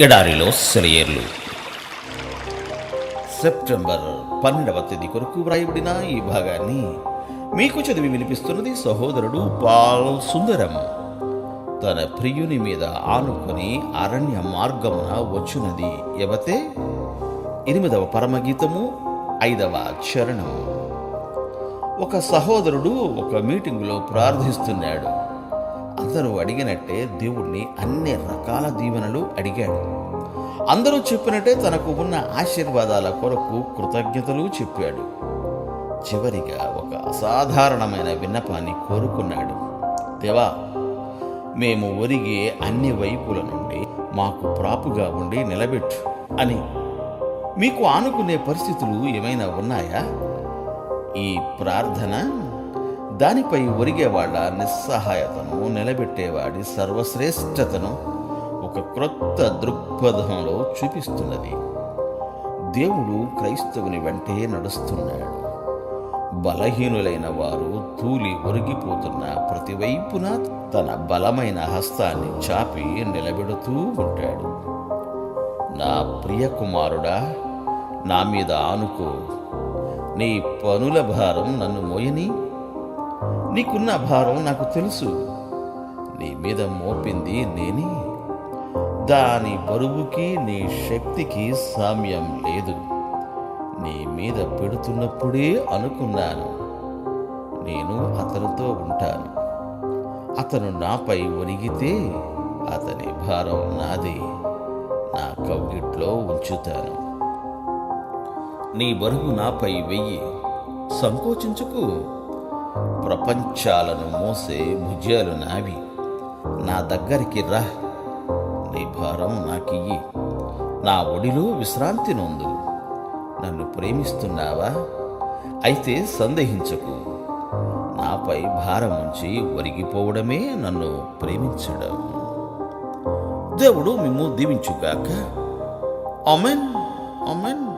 ఎడారిలో సెలయేర్లు. సెప్టెంబర్ పన్నెండవ తేదీ కొరకు వ్రాయబడిన ఈ భాగాన్ని మీకు చదివి వినిపిస్తున్నది సహోదరుడు పాల్ సుందరం. తన ప్రియుని మీద ఆనుకొని అరణ్య మార్గమున వచ్చునది. ఎవతే? ఎనిమిదవ పరమగీతము ఐదవ చరణము. ఒక సహోదరుడు ఒక మీటింగులో ప్రార్థిస్తున్నాడు. అందరూ అడిగినట్టే దేవుణ్ణి అన్ని రకాల దీవెనలు అడిగాడు. అందరూ చెప్పినట్టే తనకు ఉన్న ఆశీర్వాదాల కొరకు కృతజ్ఞతలు చెప్పాడు. చివరిగా ఒక అసాధారణమైన విన్నపాన్ని కోరుకున్నాడు. దేవా మేము ఒరిగే అన్ని వైపుల నుండి మాకు ప్రాపుగా ఉండి నిలబెట్టు అని. మీకు ఆనుకునే పరిస్థితులు ఏమైనా ఉన్నాయా? ఈ ప్రార్థన దానిపై ఒరిగేవాళ్ళ నిస్సహాయతను నిలబెట్టేవాడి సర్వశ్రేష్టతను ఒక క్రొత్త దృక్పథంలో చూపిస్తున్నది. దేవుడు క్రైస్తవుని వెంటే నడుస్తున్నాడు. బలహీనులైన వారు తూలి ఒరిగిపోతున్న ప్రతివైపున తన బలమైన హస్తాన్ని చాపి నిలబెడుతూ ఉంటాడు. నా ప్రియ కుమారుడా నా మీద ఆనుకో. నీ పనుల భారం నన్ను మోయని నీకున్న భారం నాకు తెలుసు. నీ మీద మోపింది నేనే. దాని బరువుకి నీ శక్తికి సామ్యం లేదు. నీ మీద పెడుతున్నప్పుడే అనుకున్నాను. నేను అతనితో ఉంటాను. అతను నాపై ఒరిగితే అతని భారం నాది. నా కౌగిట్లో ఉంచుతాను. నీ బరువు నాపై వెయ్యి. సంకోచించుకు. ప్రపంచాలను మోసే భుజాలు నావి. నా దగ్గరికి రా నీ భారం నాకియ్యి. నా ఒడిలో విశ్రాంతి నొందు నన్ను ప్రేమిస్తున్నావా? అయితే సందేహించకు. నాపై భారం ఉంచి ఒరిగిపోవడమే నన్ను ప్రేమించడం. దేవుడు మిమ్ము దీవించుగాక. Amen amen